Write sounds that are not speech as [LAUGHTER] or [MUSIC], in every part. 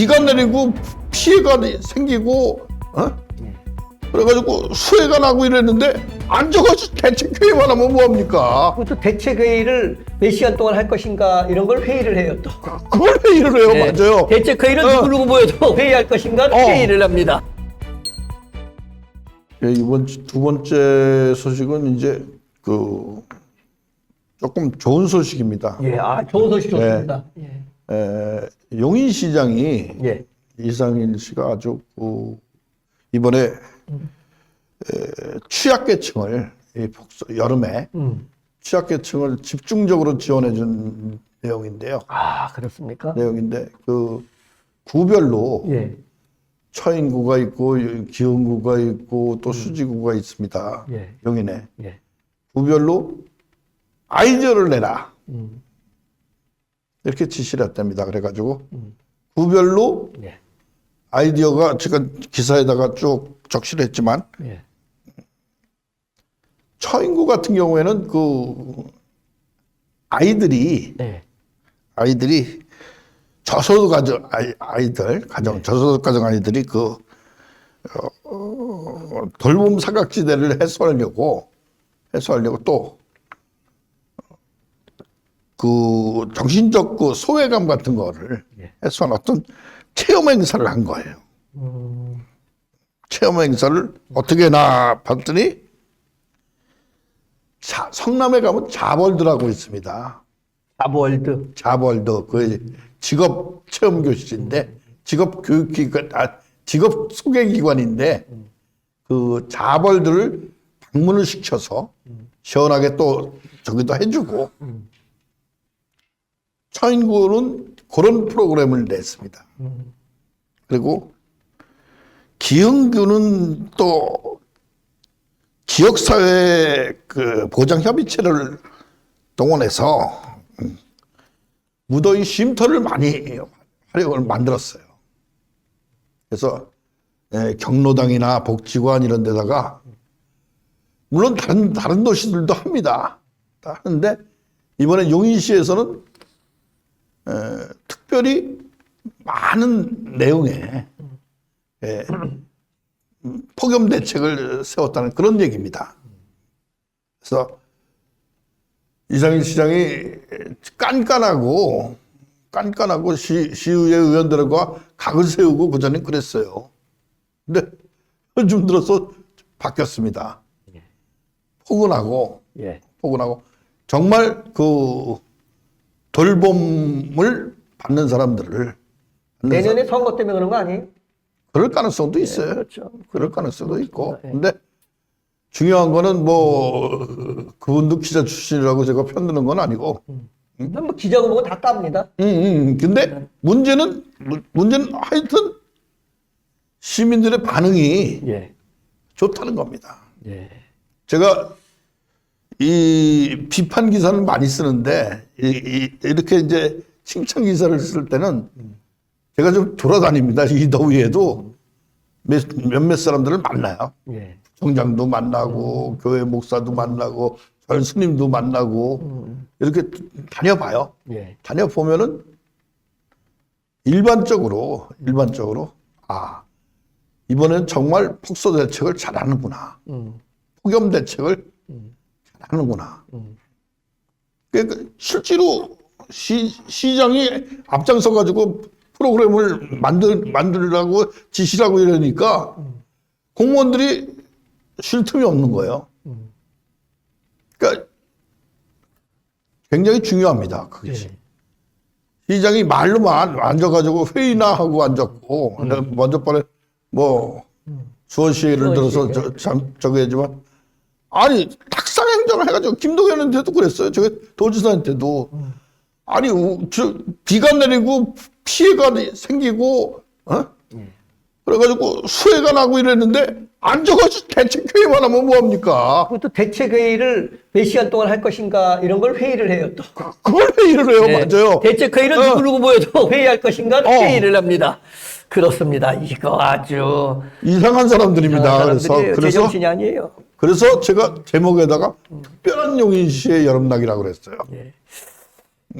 비가 내리고 피해가 생기고 어? 그래가지고 수해가 나고 이랬는데 앉아가지고 대책회의만 하면 뭐합니까? 그것도 대책 회의를 몇 시간 동안 할 것인가 이런 걸 회의를 해요 또. 그걸 회의를 해요 네. 맞아요 대책 회의는 어. 누구 누구 모여도 회의할 것인가 어. 회의를 합니다. 예, 이번 주- 두 번째 소식은 이제 그 조금 좋은 소식입니다. 예, 아 좋은 소식 좋습니다. 네. 에, 용인시장이 예, 예, 이상일 씨가 아주 그 이번에 에, 취약계층을 이 복서, 여름에 음. 취약계층을 집중적으로 지원해 준 내용인데요. 아 그렇습니까? 내용인데 그 구별로 예, 처인구가 있고 기흥구가 있고 또 수지구가 있습니다. 예. 용인에 예, 구별로 아이디어를 내라 음, 이렇게 지시를 했답니다. 그래가지고 음. 구별로 예, 아이디어가 제가 기사에다가 쭉 적시를 했지만 예, 처인구 같은 경우에는 그 아이들이 네, 아이들이 저소득 가정 아이, 아이들 가정 저소득 가정 아이들이 그 어, 어, 돌봄 사각지대를 해소하려고 해소하려고 또 그 정신적 그 소외감 같은 거를 예. 해소한 어떤 체험 행사를 한 거예요. 음, 체험 행사를 어떻게 나 봤더니 자, 성남에 가면 자벌드라고 있습니다. 아월드. 자벌드 그 직업 체험 교실인데 직업 교육 기관 아 직업 소개 기관인데 그 자벌드를 방문을 시켜서 시원하게 또 저기도 해주고 처인구는 그런 프로그램을 냈습니다. 그리고 기흥구는 또 지역사회 그 보장협의체를 동원해서 음, 무더위 쉼터를 많이 활용을 만들었어요. 그래서 예, 경로당이나 복지관 이런 데다가 물론 다른 다른 도시들도 합니다. 다 하는데 이번에 용인시에서는 에, 특별히 많은 내용의 예, 음, 폭염 대책을 세웠다는 그런 얘기입니다. 그래서 이상일 시장이 깐깐하고 깐깐하고 시, 시의회 의원들과 각을 세우고 그전에 그랬어요. 근데 요즘 들어서 바뀌었습니다. 포근하고 예, 포근하고 정말 그 돌봄을 받는 사람들을 받는 내년에 선거 때문에 그런 거 아니에요? 그럴 가능성도 있어요. 그렇죠. 그럴 가능성도 있고. 예. 근데 중요한 거는 뭐 그분도 기자 출신이라고 제가 편드는 건 아니고. 뭐 기자가 보고 다 깝니다. 음, 음. 근데 문제는 문- 문제는 하여튼 시민들의 반응이 예, 좋다는 겁니다. 예, 제가 이 비판 기사를 많이 쓰는데 이, 이, 이 렇게 이제 칭찬 기사를 쓸 때는 제가 좀 돌아다닙니다. 이 더위에도 몇, 몇 몇 사람들을 만나요. 예, 총장도 만나고 교회 목사도 만나고 절 스님도 만나고 이렇게 다녀봐요. 예, 다녀보면은 일반적으로 일반적으로 아 이번엔 정말 폭소 대책을 잘하는구나. 음, 폭염 대책을 잘 하는구나. 음. 그러니까 실제로 시, 시장이 앞장서 가지고 프로그램을 만들 만들라고 지시라고 이러니까 공무원들이 쉴 틈이 없는 거예요. 음. 그러니까 굉장히 중요합니다. 그것이. 예. 시장이 말로만 앉아가지고 회의나 하고 앉았고 먼저 번에 뭐 수원시를 들어서 저, 참 저기 하지만 아니 행정을 해가지고 김동연한테도 그랬어요. 저기 도지사한테도 아니 우- 저 비가 내리고 피해가 생기고 어? 그래가지고 수해가 나고 이랬는데 앉아가지고 대책회의만 하면 뭐합니까? 그것도 대책 회의를 몇 시간 동안 할 것인가 이런 걸 회의를 해요 또. 그걸 회의를 해요, 네. 맞아요. 대책 회의는 어. 누구 누구 모여도 회의할 것인가 어. 회의를 합니다. 그렇습니다. 이거 아주 이상한 사람들입니다. 그래서 사람들이 그래서 제정신이 아니에요. 그래서 제가 제목에다가 특별한 용인시의 여름나기라고 그랬어요. 예.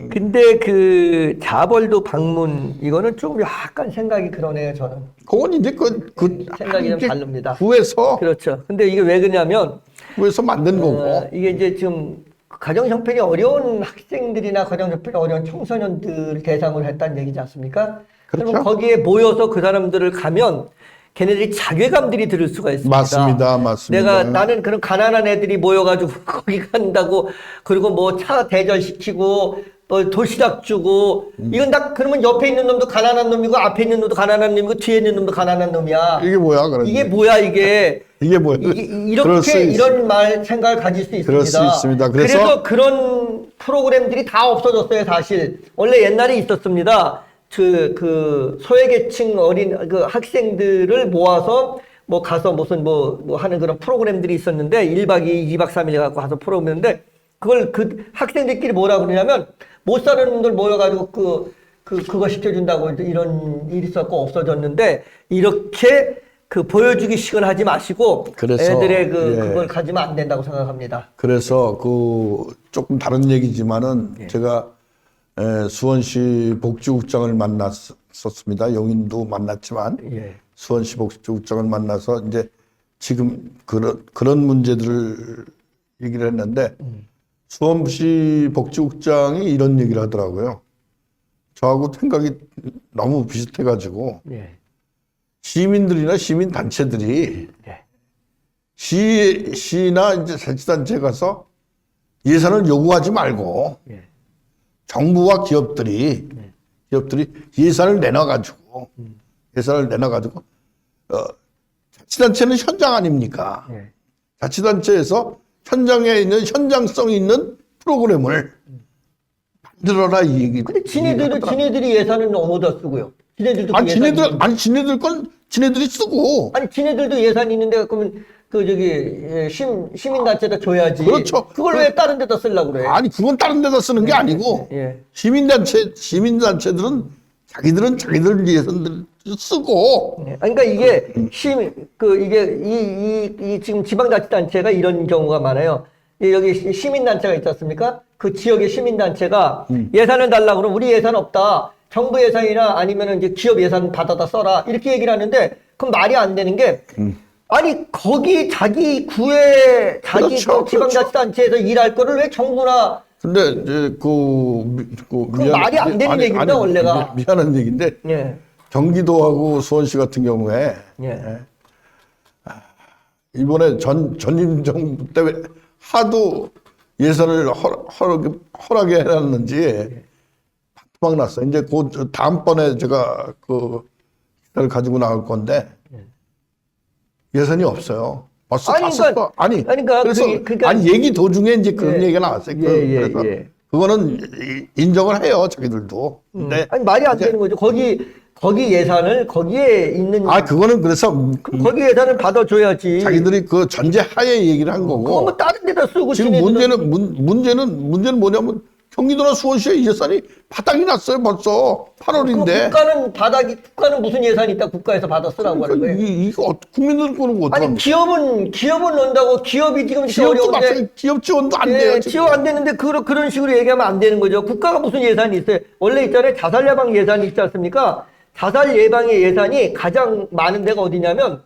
근데 그 자벌도 방문 이거는 좀 약간 생각이 그러네요 저는 그건 이제 그, 그 생각이 좀 다릅니다. 구에서 그렇죠. 근데 이게 왜 그러냐면 구에서 만든 거고. 어, 이게 이제 지금 가정 형편이 어려운 학생들이나 가정 형편이 어려운 청소년들을 대상으로 했다는 얘기지 않습니까? 그렇죠. 그러면 거기에 모여서 그 사람들을 가면 걔네들이 자괴감들이 들을 수가 있습니다. 맞습니다, 맞습니다. 내가 나는 그런 가난한 애들이 모여가지고 [LAUGHS] 거기 간다고 그리고 뭐 차 대절시키고 뭐 도시락 주고 음. 이건 다 그러면 옆에 있는 놈도 가난한 놈이고 앞에 있는 놈도 가난한 놈이고 뒤에 있는 놈도 가난한 놈이야. 이게 뭐야, 그런데. 이게 뭐야 이게? [LAUGHS] 이게 뭐야? 그럴 수 이렇게 있- 이런 말 생각을 가질 수 있습니다. 그럴 수 있습니다. 그래서- 그런 프로그램들이 다 없어졌어요, 사실. 원래 옛날에 있었습니다. 그, 그 소외계층 어린 그 학생들을 모아서 뭐 가서 무슨 뭐, 뭐 하는 그런 프로그램들이 있었는데 1박 2일, 2박 3일 갖고 가서 프로그램인데 그걸 그 학생들끼리 뭐라 그러냐면 못 사는 놈들 모여가지고 그, 그, 그거 시켜준다고 이런 일이 있었고 없어졌는데 이렇게 그 보여주기식을 하지 마시고 그래서, 애들의 그, 예. 그걸 가지면 안 된다고 생각합니다. 그래서 그 조금 다른 얘기지만은 예. 제가 에, 수원시 복지국장을 만났었습니다. 용인도 만났지만 예. 수원시 복지국장을 만나서 이제 지금 그런 그런 문제들을 얘기를 했는데 수원시 복지국장이 이런 얘기를 하더라고요. 저하고 생각이 너무 비슷해가지고 예. 시민들이나 시민 단체들이 예. 시 시나 이제 자치단체 가서 예산을 요구하지 말고 예. 정부와 기업들이 기업들이 예산을 내놔 가지고 예산을 내놔 가지고 어 자치단체는 현장 아닙니까? 예. 자치단체에서 현장에 있는 현장성 있는 프로그램을 만들어라 이 얘기. 근데 지네들은. 지네들이 예산을 너무 더 쓰고요. 지네들도 아니 그 지네들 예산이 아니 지네들 건 지네들이 쓰고 아니 지네들도 예산이 있는데 그러면 그 저기 예, 심 시민단체에다 줘야지. 그렇죠. 그걸 왜 다른 데다 쓰려고 그래? 아니 그건 다른 데다 쓰는 게 아니고 예. 시민단체 시민단체들은 자기들은 자기들 예산들 쓰고 예. 아니, 그러니까 이게 심 그 이게 이, 이, 이 지금 지방자치단체가 이런 경우가 많아요. 이 여기 시- 시민단체가 있지 않습니까? 그 지역의 시민단체가 예산을 달라 그러면 우리 예산 없다. 정부 예산이나 아니면 이제 기업 예산 받아다 써라. 이렇게 얘기를 하는데 그럼 말이 안 되는 게 아니 거기 자기 구에 자기 그렇죠, 그 지방자치단체에서 일할 거를 왜 정부나 근데 이제 그, 미- 그 그건 말이 안 되는 얘기입니다, 원래가. 미, 미안한 얘기인데 예. 경기도하고 수원시 같은 경우에 예. 이번에 전 전임 정부 때 하도 예산을 허, 허, 허락해 해놨는지 막 났어. 이제 그 다음번에 제가 그 기사를 가지고 나올 건데 예산이 없어요. 벌써 아니, 다 그러니까-. 아니, 그러니까 그래서 그게- 그러니까- 아니 얘기 도중에 이제 그런 예. 얘기가 나왔어요. 그, 예, 예, 그래서 예. 그거는 이- 인정을 해요, 자기들도. 근데 아니 말이 안 이제- 되는 거죠. 거기 거기 예산을 거기에 있는 아 그거는 그래서 그럼 거기 예산을 받아줘야지. 자기들이 그 전제 하에 얘기를 한 거고. 그거 뭐 다른 데다 쓰고 지금 문제는 문, 문제는 문제는 뭐냐면 경기도나 수원시의 예산이 바닥이 났어요 벌써 그 8월인데 국가는 바닥이 국가는 무슨 예산이 있다 국가에서 받아 쓰라고 하는 거예요. 이, 이거 어- 국민들 거는 뭐 아니 어떡합니까? 기업은 기업은 넣는다고 기업이 지금 기업도 어려운데 기업 지원도 안 돼요. 예, 지금. 지원 안 되는데 그런 그런 식으로 얘기하면 안 되는 거죠. 국가가 무슨 예산이 있어요? 원래 있잖아요. 자살 예방 예산이 있지 않습니까? 자살 예방의 예산이 가장 많은 데가 어디냐면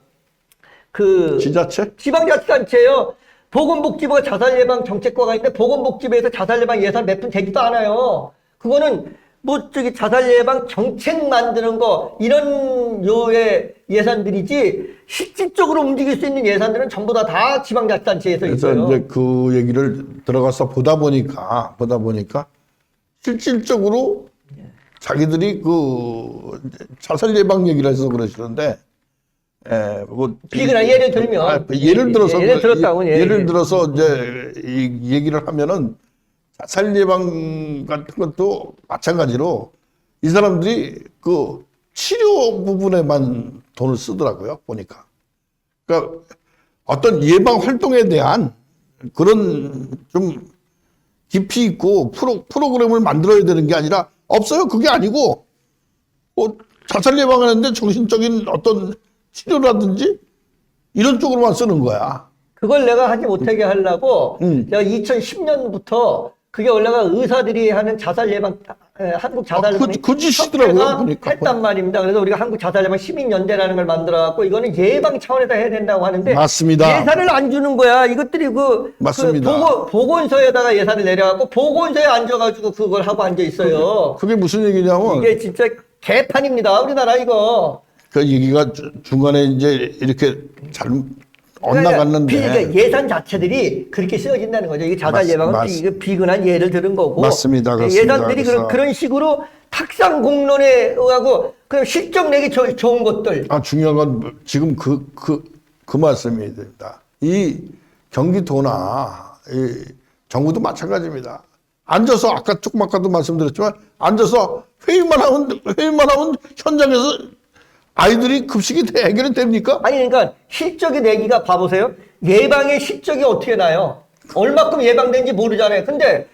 그 지자체? 지방자치단체예요. 보건복지부가 자살 예방 정책과가 있는데 보건복지부에서 자살 예방 예산 몇 푼 되지도 않아요. 그거는 뭐 저기 자살 예방 정책 만드는 거 이런 요의 예산들이지 실질적으로 움직일 수 있는 예산들은 전부 다 다 지방자치단체에서 그래서 있어요. 이제 그 얘기를 들어가서 보다 보니까 보다 보니까 실질적으로 자기들이 그 자살 예방 얘기를 해서 그러시는데 예, 뭐 비근한 예를 들면 아, 예를 들어서 예를 들었다고 예, 를 들어서 이제 이 얘기를 하면은 자살 예방 같은 것도 마찬가지로 이 사람들이 그 치료 부분에만 돈을 쓰더라고요 보니까. 그러니까 어떤 예방 활동에 대한 그런 좀 깊이 있고 프로 프로그램을 만들어야 되는 게 아니라 없어요. 그게 아니고 뭐 자살 예방하는데 정신적인 어떤 치료라든지 이런 쪽으로만 쓰는 거야. 그걸 내가 하지 못하게 하려고 음. 제가 2010년부터 그게 원래가 의사들이 하는 자살 예방 에, 한국 자살 아, 그- 그 짓이더라고요, 보니까. 했단 말입니다. 그래서 우리가 한국 자살 예방 시민 연대라는 걸 만들어 갖고 이거는 예방 차원에서 해야 된다고 하는데 맞습니다. 예산을 안 주는 거야. 이것들이 그, 맞습니다. 그 보건, 보건소에다가 예산을 내려 갖고 보건소에 앉아 가지고 그걸 하고 앉아 있어요. 그게 무슨 얘기냐면 이게 진짜 개판입니다. 우리나라 이거. 그 얘기가 주- 중간에 이제 이렇게 잘 엇나갔는데 그러니까 예산 자체들이 그렇게 쓰여진다는 거죠. 이게 자살 맞- 예방은 맞- 이게 비근한 예를 들은 거고. 맞습니다. 그렇습니다. 예산들이 그래서- 그런, 그런 식으로 탁상 공론에 의하고 그 실적 내기 조- 좋은 것들. 아 중요한 건 지금 그 그 그 말씀이 됩니다. 이 경기도나 이 정부도 마찬가지입니다. 앉아서 아까 조금 아까도 말씀드렸지만 앉아서 회의만 하면 회의만 하면 현장에서 아이들이 급식이 대- 해결이 됩니까? 아니 그러니까 실적이 내기가 봐보세요. 예방의 실적이 어떻게 나요? 얼마큼 예방된지 모르잖아요. 근데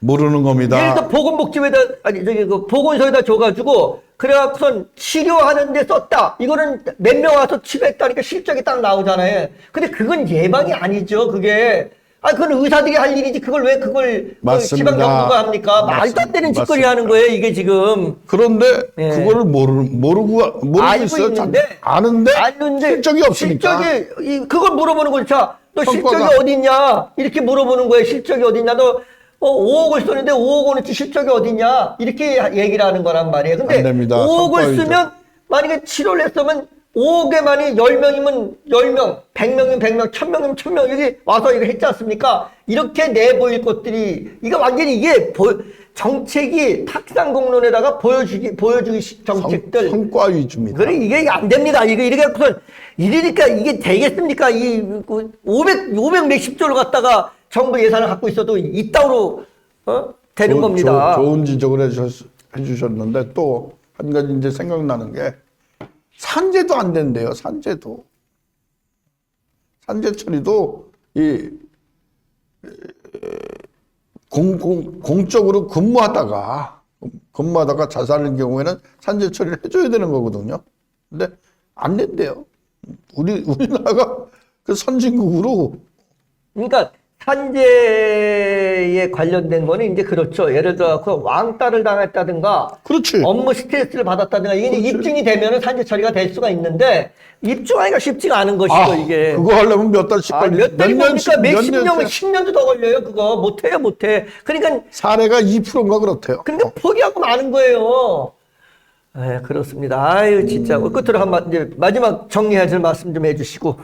모르는 겁니다. 예를 들어 보건복지부에다 아니 저기 그 보건소에다 줘가지고 그래갖고선 치료하는데 썼다. 이거는 몇 명 와서 치료했다니까 실적이 딱 나오잖아요. 근데 그건 예방이 아니죠. 그게 아 그건 의사들이 할 일이지. 그걸 왜 그걸 그 맞습니다. 지방 정부가 합니까? 말도 안 되는 짓거리 맞습니다. 하는 거예요. 이게 지금. 그런데 예. 그거를 모르 모르고 모르고 알고 있어요. 있는데 자- 아는데 아는데 실적이 없으니까. 실적이 이 그걸 물어보는 거죠. 자, 너 실적이 성과가- 어딨냐? 이렇게 물어보는 거예요. 실적이 어딨냐? 너 어, 5억을 썼는데 5억 원어치 실적이 어딨냐? 이렇게 하- 얘기를 하는 거란 말이에요. 근데 안 됩니다. 5억을 성과이죠. 쓰면 만약에 치료를 했으면 5억에 만약에 10명이면 10명, 100명이면 100명, 1000명이면 1000명 여기 와서 이거 했지 않습니까? 이렇게 내보일 것들이 이거 완전히 이게 보, 정책이 탁상공론에다가 보여주기 보여주기 시- 정책들 성, 과 위주입니다. 그래 이게 안 됩니다. 이게 이렇게 무슨 이러니까 이게 되겠습니까? 이 500, 500 몇십 조를 갖다가 정부 예산을 갖고 있어도 이따위로 어? 되는 조- 겁니다. 조- 좋은 지적을 해주셨, 해주셨는데 또 한 가지 이제 생각나는 게 산재도 안 된대요. 산재도 산재 처리도 이 공, 공, 공적으로 근무하다가 근무하다가 자살할 경우에는 산재 처리를 해줘야 되는 거거든요. 근데 안 된대요. 우리 우리나라가 그 선진국으로 그러니까 산재에 관련된 거는 이제 그렇죠. 예를 들어 그 왕따를 당했다든가 그렇지. 업무 스트레스를 받았다든가 이게 이제. 입증이 되면은 산재 처리가 될 수가 있는데 입증하기가 쉽지가 않은 것이죠 아, 이게. 그거 하려면 몇 달씩 아, 걸리 몇 달이 뭡니까? 몇십 년, 십 년도 더 걸려요, 그거. 못해요, 못해. 그러니까, 사례가 2%인가 그렇대요. 그러니까 포기하고 마는 거예요. 에 그렇습니다. 아유, 진짜. 끝으로 한 마, 이제 마지막 정리하실 말씀 좀 해주시고,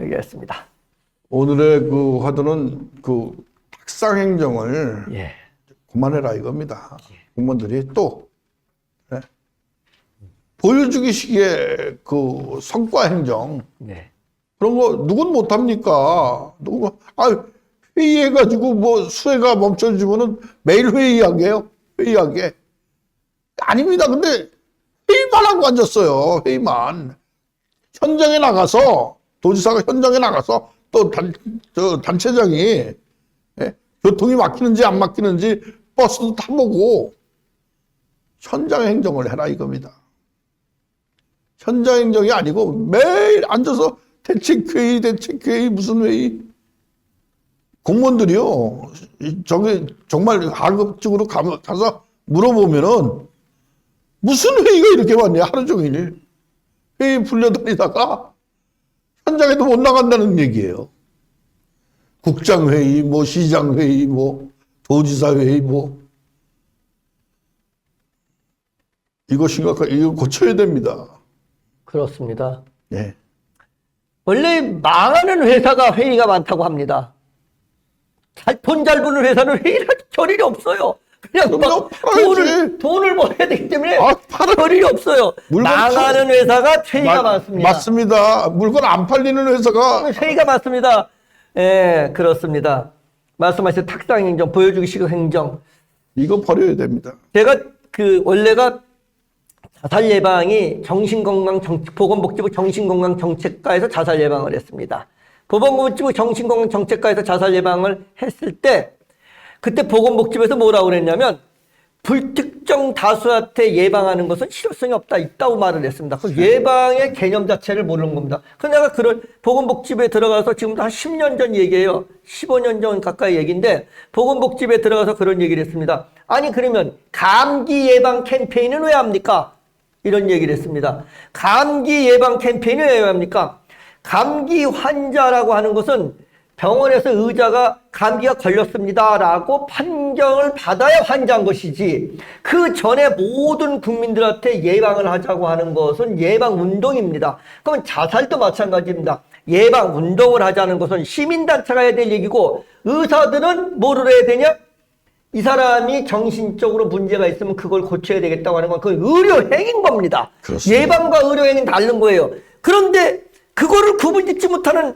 여기였습니다. 오늘의 그 화두는 그 탁상 행정을 예. 그만해라 이겁니다. 공무원들이 또 네. 보여주기 식의 그 성과 행정 네. 그런 거 누군 못 합니까? 누구 아 회의해가지고 뭐 수혜가 멈춰지면은 매일 회의하게요. 회의하게 아닙니다. 근데 회의만 하고 앉았어요. 회의만 현장에 나가서 도지사가 현장에 나가서 또 단, 저 단체장이 예? 교통이 막히는지 안 막히는지 버스도 타보고 현장 행정을 해라 이겁니다. 현장 행정이 아니고 매일 앉아서 대책회의, 대책회의, 무슨 회의. 공무원들이요, 이- 저기 정말 하급직으로 가- 가서 물어보면은 무슨 회의가 이렇게 많냐, 하루 종일. 회의 불려다니다가 현장에도 못 나간다는 얘기예요. 국장회의, 뭐 시장회의, 뭐 도지사회의, 뭐. 이거 심각하, 이거 고쳐야 됩니다. 그렇습니다. 네. 원래 망하는 회사가 회의가 많다고 합니다. 잘, 돈 잘 버는 회사는 회의를 할 겨를이 없어요. 그냥 막. 돈을, 돈을 벌어야 되기 때문에 아, 팔아- 겨를이 없어요. 물건 망하는 회사가 회의가 맞- 많습니다. 맞습니다. 물건 안 팔리는 회사가 회의가 많습니다. 예, 그렇습니다. 말씀하신 탁상 행정, 보여주기 식의 행정. 이거 버려야 됩니다. 제가 그 원래가 자살 예방이 정신건강 정, 보건복지부 정신건강 정책과에서 자살 예방을 했습니다. 보건복지부 정신건강 정책과에서 자살 예방을 했을 때 그때 보건복지부에서 뭐라고 그랬냐면 불특정 다수한테 예방하는 것은 실효성이 없다 있다고 말을 했습니다. 그 예방의 개념 자체를 모르는 겁니다. 그 내가 그런 보건복지부에 들어가서 지금도 한 10년 전 얘기예요. 15년 전 가까이 얘기인데 보건복지부에 들어가서 그런 얘기를 했습니다. 아니 그러면 감기 예방 캠페인은 왜 합니까? 이런 얘기를 했습니다. 감기 예방 캠페인을 왜 합니까? 감기 환자라고 하는 것은 병원에서 의자가 감기가 걸렸습니다라고 판정을 받아야 환자인 것이지 그 전에 모든 국민들한테 예방을 하자고 하는 것은 예방 운동입니다. 그러면 자살도 마찬가지입니다. 예방 운동을 하자는 것은 시민단체가 해야 될 얘기고 의사들은 뭐를 해야 되냐? 이 사람이 정신적으로 문제가 있으면 그걸 고쳐야 되겠다고 하는 건 그건 의료행위인 겁니다. 그렇습니다. 예방과 의료행위는 다른 거예요. 그런데 그거를 구분짓지 못하는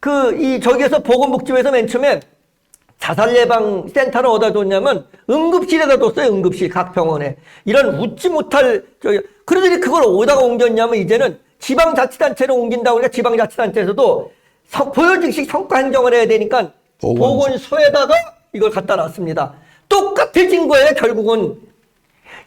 그 이 저기에서 보건복지부에서 맨 처음에 자살 예방 센터를 어디다 뒀냐면 응급실에다 뒀어요. 응급실 각 병원에 이런 웃지 못할 저기 그러더니 그걸 어디다가 옮겼냐면 이제는 지방자치단체로 옮긴다고 그러니까 지방자치단체에서도 성- 보여직식 성과 행정을 해야 되니까 보건소. 보건소에다가 이걸 갖다 놨습니다. 똑같아진 거예요. 결국은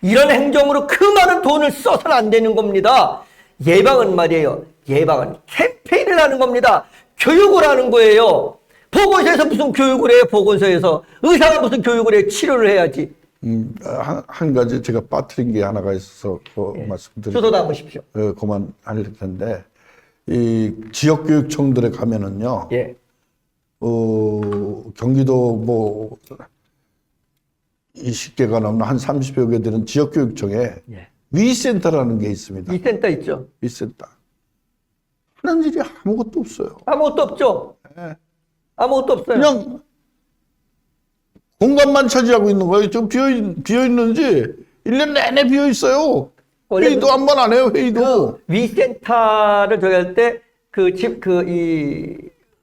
이런 행정으로 그 많은 돈을 써서는 안 되는 겁니다. 예방은 말이에요. 예방은 캠페인을 하는 겁니다. 교육을 하는 거예요. 보건소에서 무슨 교육을 해요? 보건소에서 의사가 무슨 교육을 해? 치료를 해야지. 음, 한, 한 가지 제가 빠뜨린 게 하나가 있어서 그 말씀드리고 주소 담으십시오. 어, 그만 할 텐데 이 지역교육청들에 가면은요. 예. 어, 경기도 뭐 20개가 넘는 한 30여 개 되는 지역교육청에 예. 위센터라는 게 있습니다. 이 센터 있죠. 위센터. 하는 일이 아무것도 없어요. 아무것도 없죠. 예. 아무것도 없어요. 그냥 공간만 차지하고 있는 거예요. 지금 비어, 비어 있는지 1년 내내 비어 있어요. 회의도 한 번 안 해요, 회의도. 위센터를 저기 할때 그 집 그이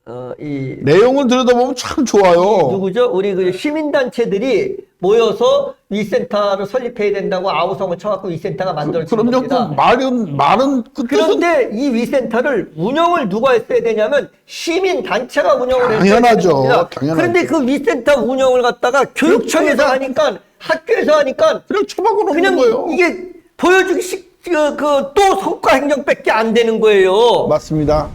어, 이 내용을 들여다보면 참 좋아요. 누구죠? 우리 그 시민단체들이 모여서 위센터를 설립해야 된다고 아우성을 쳐갖고 위센터가 만들어진 그럼요, 그 겁니다. 말은, 말은 끝에서 그런데 이 위센터를 운영을 누가 했어야 되냐면 시민 단체가 운영을 했어야 당연하죠. 겁니다. 당연하죠. 그런데 그 위센터 운영을 갖다가 교육청에서 하니까 학교에서 하니까 그냥 놓는 그냥 거예요. 이게 보여주기 식, 그, 그, 또 성과 행정밖에 안 되는 거예요. 맞습니다.